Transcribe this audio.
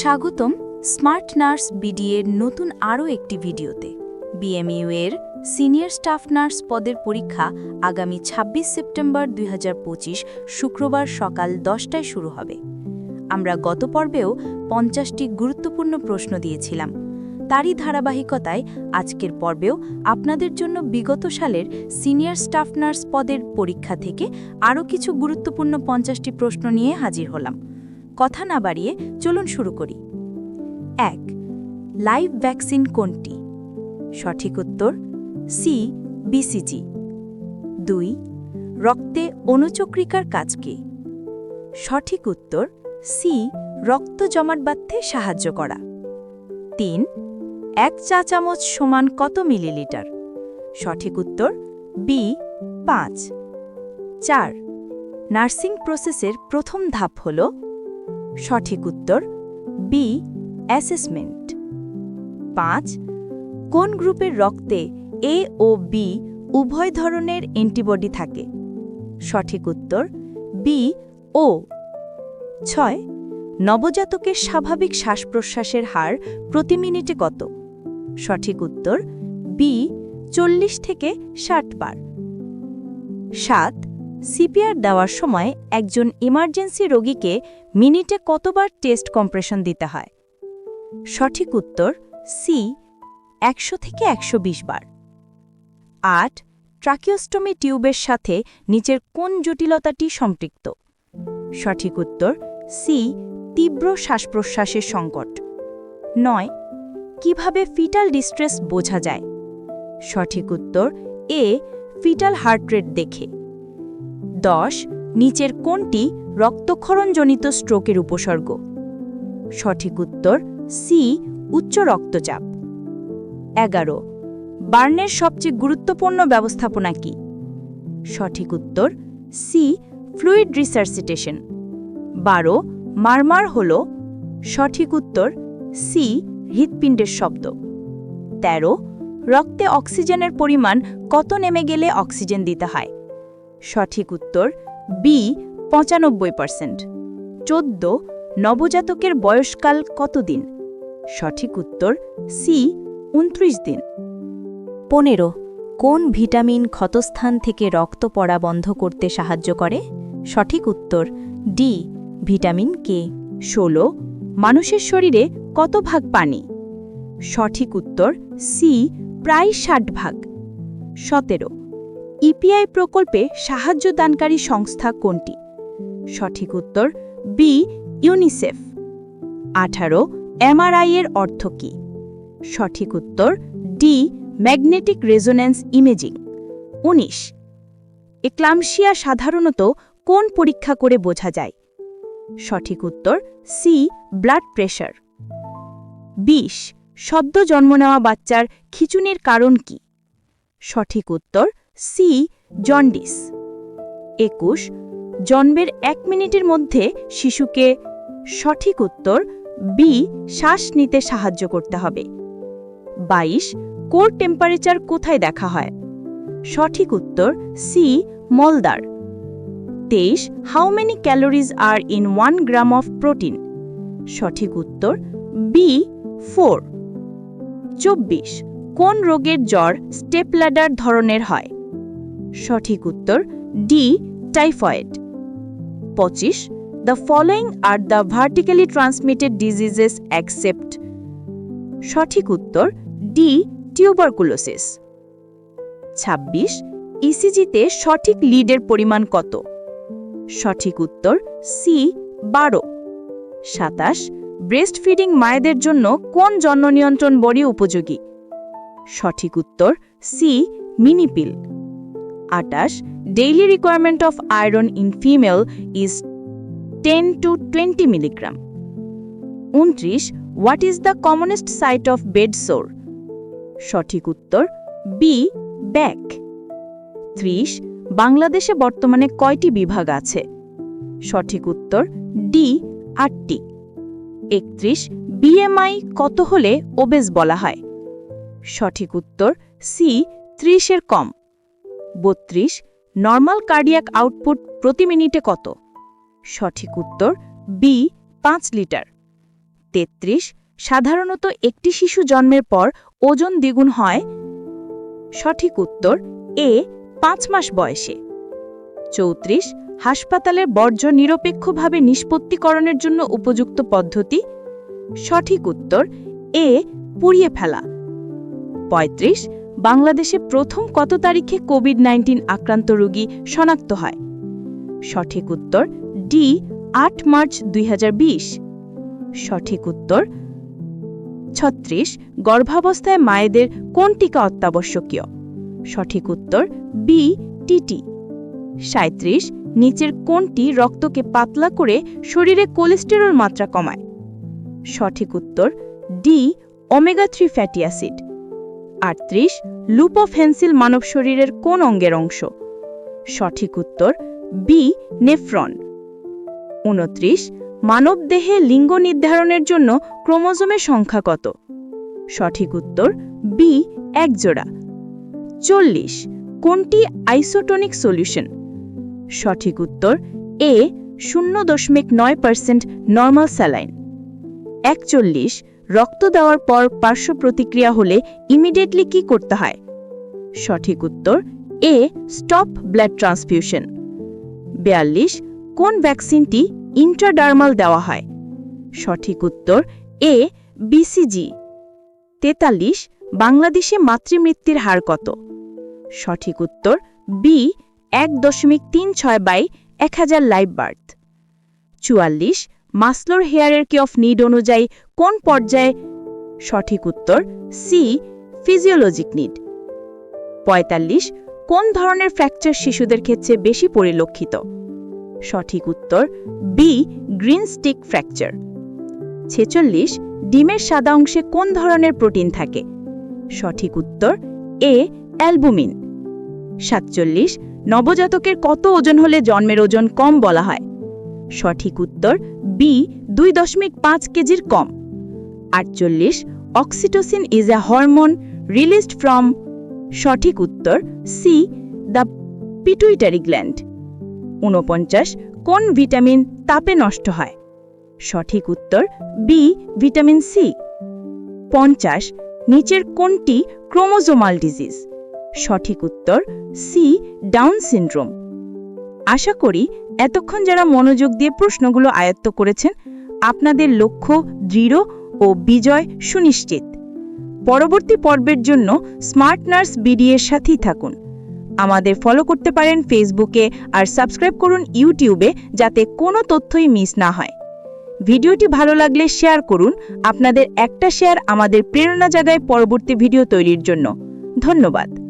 স্বাগতম smart nurse বিডিএর নতুন আরও একটি ভিডিওতে। বিএমইউ এর সিনিয়র স্টাফ নার্স পদের পরীক্ষা আগামী ২৬ সেপ্টেম্বর দুই হাজার পঁচিশ শুক্রবার সকাল দশটায় শুরু হবে। আমরা গত পর্বেও পঞ্চাশটি গুরুত্বপূর্ণ প্রশ্ন দিয়েছিলাম। তারই ধারাবাহিকতায় আজকের পর্বেও আপনাদের জন্য বিগত সালের সিনিয়র স্টাফ নার্স পদের পরীক্ষা থেকে আরও কিছু গুরুত্বপূর্ণ পঞ্চাশটি প্রশ্ন নিয়ে হাজির হলাম। কথা না বাড়িয়ে চলুন শুরু করি। এক, লাইভ ভ্যাকসিন কোনটি? সঠিক উত্তর, সি বিসিজি দুই, রক্তে অনুচক্রিকার কাজ কি? সঠিক উত্তর, সি, রক্ত জমাট বাঁধতে সাহায্য করা। তিন, এক চা চামচ সমান কত মিলিলিটার? সঠিক উত্তর বি পাঁচ। চার, নার্সিং প্রসেসের প্রথম ধাপ হল সঠিক উত্তর বি অ্যাসেসমেন্ট পাঁচ, কোন গ্রুপের রক্তে এ ও বি উভয় ধরনের অ্যান্টিবডি থাকে? সঠিক উত্তর বি ও ছয়, নবজাতকের স্বাভাবিক শ্বাস প্রশ্বাসের হার প্রতি মিনিটে কত? সঠিক উত্তর বি চল্লিশ থেকে ষাট বার। সাত সিপিআর দেওয়ার সময় একজন ইমার্জেন্সি রোগীকে মিনিটে কতবার টেস্ট কম্প্রেশন দিতে হয়? সঠিক উত্তর, সি, একশো থেকে একশো বিশ বার। আট, ট্রাকিওস্টমি টিউবের সাথে নিচের কোন জটিলতাটি সম্পৃক্ত? সঠিক উত্তর, সি, তীব্র শ্বাসপ্রশ্বাসের সংকট। নয়, কীভাবে ফিটাল ডিস্ট্রেস বোঝা যায়? সঠিক উত্তর, এ, ফিটাল হার্ট রেট দেখে। দশ, নিচের কোনটি রক্তক্ষরণজনিত স্ট্রোকের উপসর্গ। সঠিক উত্তর সি উচ্চ রক্তচাপ। এগারো, বার্নের সবচেয়ে গুরুত্বপূর্ণ ব্যবস্থাপনা কি? সঠিক উত্তর সি ফ্লুইড রিসার্সিটেশন বারো, মারমার হল। সঠিক উত্তর সি হৃৎপিণ্ডের শব্দ। ১৩ রক্তে অক্সিজেনের পরিমাণ কত নেমে গেলে অক্সিজেন দিতে হয়? সঠিক উত্তর বি পঁচানব্বই পার্সেন্ট চোদ্দ, নবজাতকের বয়সকাল কতদিন? সঠিক উত্তর সি উনত্রিশ দিন। পনেরো, কোন ভিটামিন ক্ষতস্থান থেকে রক্ত পড়া বন্ধ করতে সাহায্য করে? সঠিক উত্তর ডি ভিটামিন কে ষোলো, মানুষের শরীরে কত ভাগ পানি? সঠিক উত্তর সি প্রায় ষাট ভাগ। সতেরো ইপিআই প্রকল্পে সাহায্যদানকারী সংস্থা কোনটি? সঠিক উত্তর বি ইউনিসেফ আঠারো, এমআরআই এর অর্থ কী? সঠিক উত্তর ডি ম্যাগনেটিক রেজোন্যান্স ইমেজিং। উনিশ এক্লামশিয়া সাধারণত কোন পরীক্ষা করে বোঝা যায়? সঠিক উত্তর সি ব্লাড প্রেশার বিশ সদ্য জন্ম নেওয়া বাচ্চার খিচুনির কারণ কি? সঠিক উত্তর সি, জন্ডিস। একুশ, জন্মের এক মিনিটের মধ্যে শিশুকে সঠিক উত্তর বি, শ্বাস নিতে সাহায্য করতে হবে। বাইশ, কোর টেম্পারেচার কোথায় দেখা হয়? সঠিক উত্তর সি মলদার তেইশ, how many calories are in one gram of protein? সঠিক উত্তর বি, ফোর। চব্বিশ, কোন রোগের জ্বর স্টেপল্যাডার ধরনের হয়? সঠিক উত্তর ডি, টাইফয়েড। পঁচিশ the following are the vertically transmitted diseases accept সঠিক উত্তর ডি টিউবারকুলোসিস ২৬ ইসিজিতে সঠিক লিডের পরিমাণ কত? সঠিক উত্তর সি, বারো। সাতাশ ব্রেস্ট ফিডিং মায়েদের জন্য কোন জন্ম নিয়ন্ত্রণ বড়ি উপযোগী? সঠিক উত্তর সি মিনিপিল আটাশ daily requirement of iron in female is ten to twenty milligram উনত্রিশ what is the commonest site of bed sore সঠিক উত্তর বি ব্যাক ত্রিশ, বাংলাদেশে বর্তমানে কয়টি বিভাগ আছে? সঠিক উত্তর ডি আটটি। একত্রিশ বিএমআই কত হলে ওবেস বলা হয়? সঠিক উত্তর সি ত্রিশের কম। বত্রিশ নর্মাল কার্ডিয়াক আউটপুট প্রতি মিনিটে কত? সঠিক উত্তর বি পাঁচ লিটার। তেত্রিশ, সাধারণত একটি শিশু জন্মের পর ওজন দ্বিগুণ হয়। সঠিক উত্তর এ পাঁচ মাস বয়সে। চৌত্রিশ, হাসপাতালের বর্জ্য নিরপেক্ষভাবে নিষ্পত্তিকরণের জন্য উপযুক্ত পদ্ধতি। সঠিক উত্তর এ পুড়িয়ে ফেলা। ৩৫ বাংলাদেশে প্রথম কত তারিখে কোভিড নাইন্টিন আক্রান্ত রোগী শনাক্ত হয়? সঠিক উত্তর, ডি, আট মার্চ দুই হাজার বিশ। সঠিক উত্তর, ছত্রিশ, গর্ভাবস্থায় মায়েদের কোন টিকা অত্যাবশ্যকীয়? সঠিক উত্তর, বি টিটি সাঁত্রিশ নিচের কোনটি রক্তকে পাতলা করে শরীরে কোলেস্টেরল মাত্রা কমায়? সঠিক উত্তর, D, omega three fatty acid. আটত্রিশ লুপোফেন্সিল মানব শরীরের কোন অঙ্গের অংশ? সঠিক উত্তর বি নেফ্রন। উনত্রিশ, মানব দেহে লিঙ্গ নির্ধারণের জন্য ক্রোমোজোমের সংখ্যা কত? সঠিক উত্তর বি এক জোড়া চল্লিশ, কোনটি আইসোটোনিক সলিউশন? সঠিক উত্তর এ শূন্য দশমিক নয় পার্সেন্ট নর্মাল স্যালাইন। একচল্লিশ রক্ত দেওয়ার পর পার্শ্ব প্রতিক্রিয়া হলে ইমিডিয়েটলি কি করতে হয়? সঠিক উত্তর এ স্টপ ব্লাড ট্রান্সফিউশন বিয়াল্লিশ, কোন ভ্যাকসিনটি ইন্ট্রাডার্মাল দেওয়া হয়? সঠিক উত্তর এ বিসিজি তেতাল্লিশ, বাংলাদেশে মাতৃমৃত্যুর হার কত? সঠিক উত্তর বি এক দশমিক তিন ছয় বাই এক হাজার লাইভ বার্থ চুয়াল্লিশ মাসলোর হেয়ারের কি অফ নিড অনুযায়ী কোন পর্যায়ে সঠিক উত্তর? সি ফিজিওলজিক নিড পঁয়তাল্লিশ, কোন ধরনের ফ্র্যাকচার শিশুদের ক্ষেত্রে বেশি পরিলক্ষিত? সঠিক উত্তর বি গ্রিন স্টিক ফ্র্যাকচার ছেচল্লিশ, ডিমের সাদা অংশে কোন ধরনের প্রোটিন থাকে? সঠিক উত্তর এ অ্যালবুমিন সাতচল্লিশ, নবজাতকের কত ওজন হলে জন্মের ওজন কম বলা হয়? সঠিক উত্তর বি দুই দশমিক পাঁচ কেজির কম। আটচল্লিশ oxytocin is a hormone released from সঠিক উত্তর সি দ্য পিটুইটারি গ্ল্যান্ড ঊনপঞ্চাশ, কোন ভিটামিন তাপে নষ্ট হয়? সঠিক উত্তর বি ভিটামিন সি পঞ্চাশ, নিচের কোনটি ক্রোমোজোমাল ডিজিজ? সঠিক উত্তর সি ডাউন সিনড্রোম আশা করি এতক্ষণ যারা মনোযোগ দিয়ে প্রশ্নগুলো আয়ত্ত করেছেন, আপনাদের লক্ষ্য দৃঢ় ও বিজয় সুনিশ্চিত। পরবর্তী পর্বের জন্য স্মার্ট নার্স বিডিএর সাথেই থাকুন। আমাদের ফলো করতে পারেন ফেসবুকে আর সাবস্ক্রাইব করুন ইউটিউবে যাতে কোনো তথ্যই মিস না হয়। ভিডিওটি ভালো লাগলে শেয়ার করুন। আপনাদের একটা শেয়ার আমাদের প্রেরণা জাগায় পরবর্তী ভিডিও তৈরির জন্য। ধন্যবাদ।